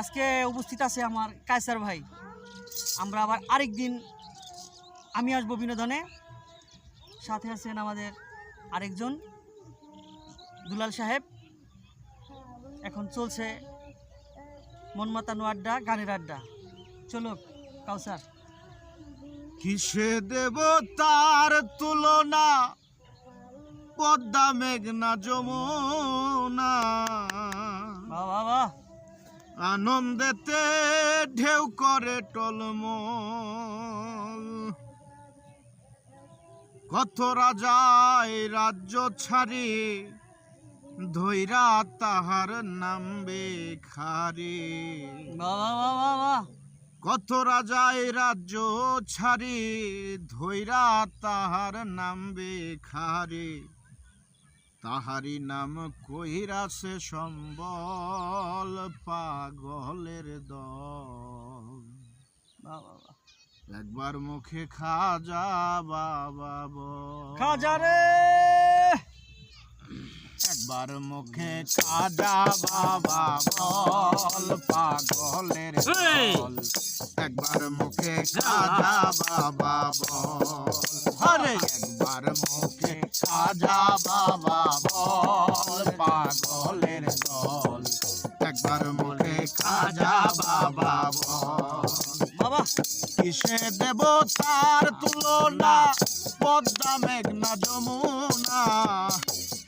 আজকে উপস্থিত আছে আমার কায়সার ভাই। আমরা আবার আরেক দিন আমি আসব বিনোদনে। সাথে আছেন আমাদের আরেকজন দুলাল সাহেব। এখন চলছে মন মাতানো আড্ডা গানের আড্ডা। চলো কাউসার। কিসে দেব তার তুলনা? পদ্মা মেঘনা যমুনা। বাহ বাহ। আনন্দেতে ঢেউ করে টলমল। কত রাজায় রাজ্য ছাড়ি ধৈরা তাহার নামবে খারে কত রাজায় রাজ্য ছাড়ি ধৈরা তাহার নামবে খারে তাহারি নাম কহিরাছে সম্বল পাগলের দল। একবার মুখে খাজা বাবা। খাজা রে! একবার মুখে খাজা বাবা বল পাগলের দল। একবার মুখে খাজা বাবা বল। একবার মুখে খাজা বাবা পাগলের দল। একবার মুখে খাজা বাবা বাবা। কিসে দেব তার তুলনা? পদ্মা মেঘনা যমুনা।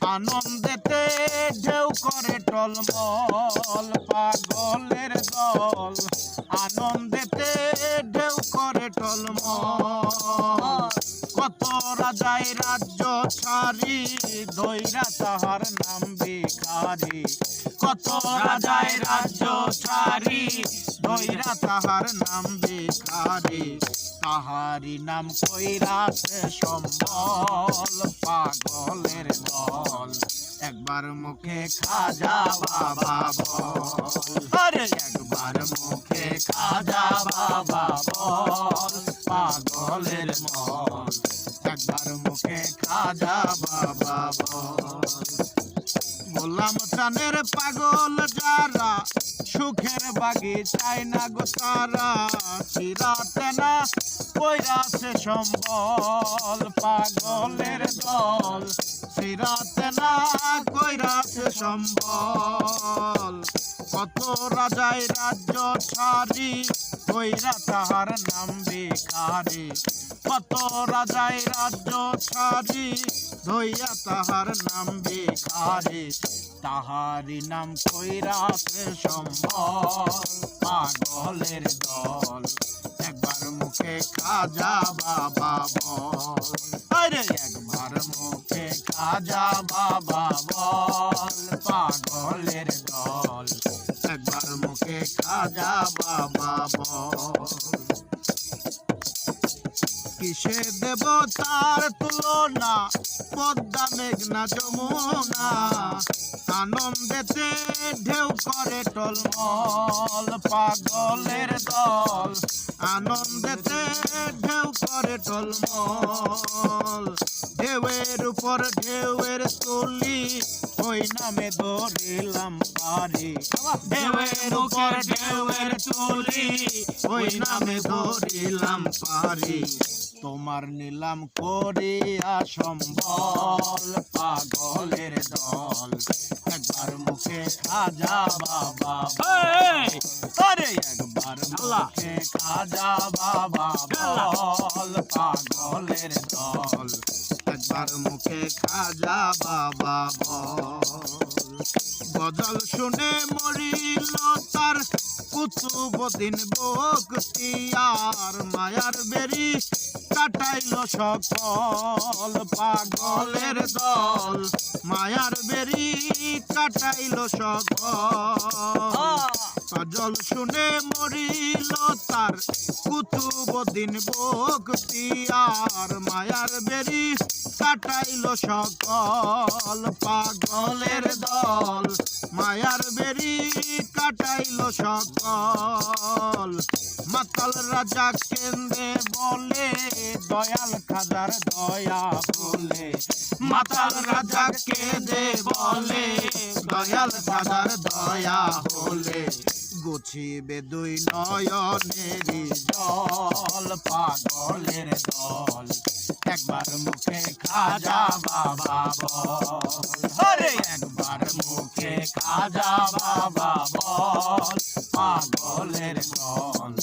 আনন্দেতে ঢেউ করে টলমল পাগলের দল। আনন্দেতে ঢেউ করে টলমল। কত রাজাই রাজ্য ছাড়ি ধৈরা তাহার নাম ভিখারি কত রাজায় রাজ্য ছাড়ি ধৈরা তাহার নাম ভিখারি। তাহারি নাম কইরাছে সম্বল, পাগলের দল। একবার মুখে খাজা বাবা বল একবার পাগল যারা, সুখের বাগি চাই না গো তারা। চিরাতে না কইরাছে সম্বল, পাগলের দল। চিরাতে না কইরাছে সম্বল। কত রাজাই রাজ্য ছাড়ি কইরা তাহার নাম ভিখারি। কত রাজাই রাজ্য ছাড়ি, ধইয়া তাহার নাম ভিখারি। তাহারি নাম কইরাছে সম্বল, পাগলের দল। একবার মুখে খাজা বাবা বল। আরে একবার মুখে খাজা বাবা বল, পাগলের দল। একবার মুখে খাজা বাবা বল। কিসে দেব তার তুলনা? পদ্মা, মেঘনা, যমুনা। আনন্দেতে ঢেউ করে টলমল পাগলের দল। আনন্দেতে ঢেউ করে টলমল ঢেউয়ের উপর ঢেউয়ের তুলি, ওই নামে ধরিলাম পারি ঢেউয়ের উপর ঢেউয়ের তুলি, ওই নামে ধরিলাম পারি তোমার নিলাম করিয়া সম্বল পাগলের দল। একবার মুখে খাজা বাবা আরে একবার মুখে খাজা বাবা বল পাগলের দল। একবার মুখে খাজা বাবা বল। গজল শুনে মরিল তার কুতুবদিন শিয়ার মায়ার বেরি কাটাইল সকল পাগলের দল। মায়ার বেরি কাটাইল সকল। কাজল শুনে মরিল তার কুতুবদিন বক্তিয়ার মায়ার বেরি কাটাইল সকল পাগলের দল। মায়ার বেরি কাটাইল সকল। মাতাল রাজা কেন্দ্রে বলে, দয়াল খাজার দয়া বলে। মাতাল রাজাকে দে বলে দয়াল দাদার দয়া হলে গুছিবে দুই নয়নেরই জল পাগলের দল। একবার মুখে খাজা বাবা বল একবার মুখে খাজা বাবা বল পাগলের দল।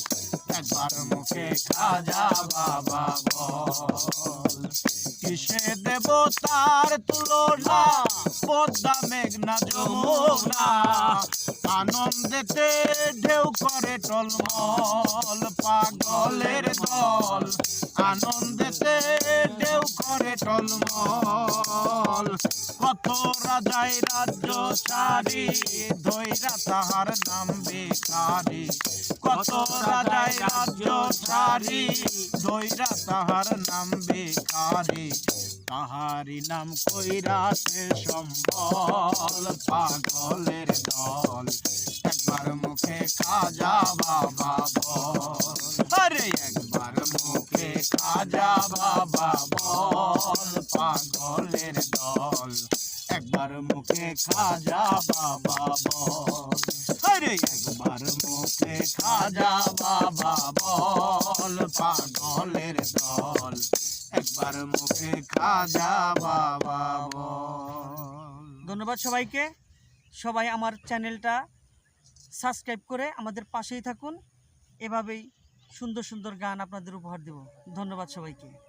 একবার মুখে খাজা বাবা বল কিসে দেব তার মেঘনা যমুনা আনন্দেতে আনন্দেতে ঢেউ করে টলমল। কত রাজাই রাজ্য সারি ধৈরা তাহার নাম বেকারি কত রাজাই রাজ্য সারি ধৈরা তাহার নাম বেকারি তাহারি নাম কইরাছে সম্বল, পাগলের দল। একবার মুখে খাজা মুখে দল মুখে ধন্যবাদ সবাইকে। সবাই আমার চ্যানেলটা সাবস্ক্রাইব করে আমাদের পাশেই থাকুন। এভাবেই সুন্দর সুন্দর গান আপনাদের উপহার দেব। ধন্যবাদ সবাইকে।